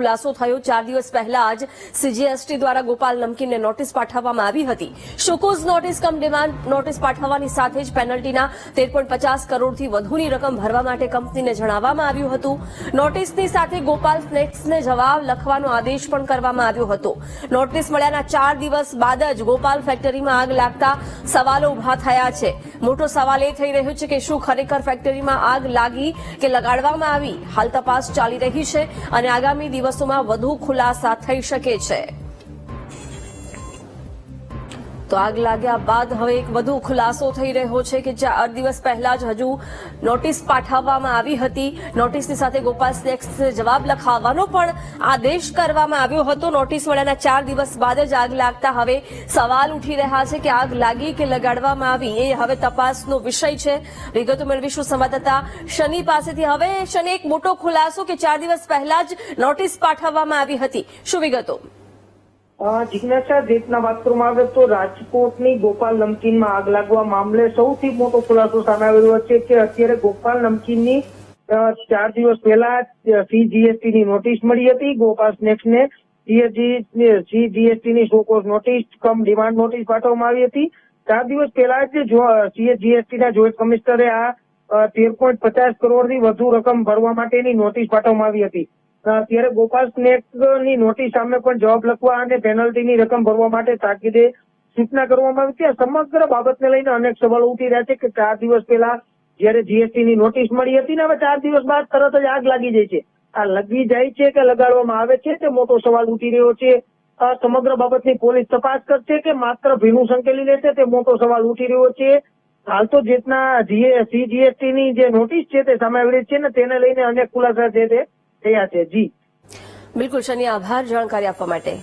ખુલાસો થયો. ચાર દિવસ પહેલા જ સીજીએસટી દ્વારા ગોપાલ નમકીનને નોટિસ પાઠવવામાં આવી હતી. Show cause notice cum demand, notice પાઠવવાની સાથે જ પેનલ્ટીના તેર કરોડથી વધુની રકમ ભરવા માટે કંપનીને જણાવવામાં આવ્યું હતું. નોટિસની સાથે ગોપાલ ફ્લેક્સને જવાબ લખવાનો આદેશ પણ કરવામાં આવ્યો હતો. નોટિસ મળ્યાના ચાર દિવસ બાદ જ ગોપાલ ફેક્ટરીમાં આગ લાગતા સવાલો ઊભા થયા છે. મોટો સવાલ એ થઈ રહ્યો છે કે શું ખરેખર ફેક્ટરીમાં આગ લાગી કે લગાડવામાં આવી? હાલ તપાસ ચાલી રહી છે અને આગામી દિવસોમાં વધુ ખુલાસા થઈ શકે છે. તો આગ લાગ્યા બાદ હવે એક વધુ ખુલાસો થઈ રહ્યો છે કે ચાર દિવસ પહેલા જ હજુ નોટિસ પાઠવવામાં આવી હતી. નોટિસની સાથે ગોપાલ સ્નેક્સ જવાબ લખાવવાનો પણ આદેશ કરવામાં આવ્યો હતો. નોટિસ મળ્યાના ચાર દિવસ બાદ જ આગ લાગતા હવે સવાલ ઉઠી રહ્યા છે કે આગ લાગી કે લગાડવામાં આવી એ હવે તપાસનો વિષય છે. વિગતો મેળવીશું સંવાદદાતા શનિ પાસેથી. હવે શનિ, એક મોટો ખુલાસો કે ચાર દિવસ પહેલા જ નોટિસ પાઠવવામાં આવી હતી. શું વિગતો? જિજ્ઞાસા જીતના કરવામાં આવે તો રાજકોટની ગોપાલ નમકીનમાં આગ લાગવા મામલે સૌથી મોટો ખુલાસો સામે આવેલો છે કે અત્યારે ગોપાલ નમકીનની ચાર દિવસ પહેલા સીજીએસટી ની નોટિસ મળી હતી. ગોપાલ સ્નેક્સને સીજીએસટી ની show cause notice cum demand notice પાઠવવામાં આવી હતી. ચાર દિવસ પહેલા જ સીજીએસટી ના જોઈન્ટ કમિશનરે આ તેર પોઈન્ટ પચાસ કરોડથી વધુ રકમ ભરવા માટેની નોટિસ પાઠવવામાં આવી હતી. ત્યારે ગોપાલ સ્નેકની નોટિસ સામે પણ જવાબ લખવા અને પેનલ્ટીની રકમ ભરવા માટે તાકીદે સૂચના કરવામાં આવી હતી. આ સમગ્ર બાબતને લઈને અનેક સવાલો ઉઠી રહ્યા છે કે ચાર દિવસ પહેલા જયારે જીએસટી ની નોટિસ મળી હતી ને હવે ચાર દિવસ બાદ તરત જ આગ લાગી જાય છે. આ લગી જાય છે કે લગાડવામાં આવે છે તે મોટો સવાલ ઉઠી રહ્યો છે. આ સમગ્ર બાબતની પોલીસ તપાસ કરશે કે માત્ર ભીનું સંકેલી લેશે તે મોટો સવાલ ઉઠી રહ્યો છે. હાલ તો જેટના સીજીએસટી ની જે નોટિસ છે તે સામે આવી રહી છે ને તેને લઈને અનેક ખુલાસા છે તે થયા છે જી બિલકુલ શનિ આભાર જાણકારી આપવા માટે.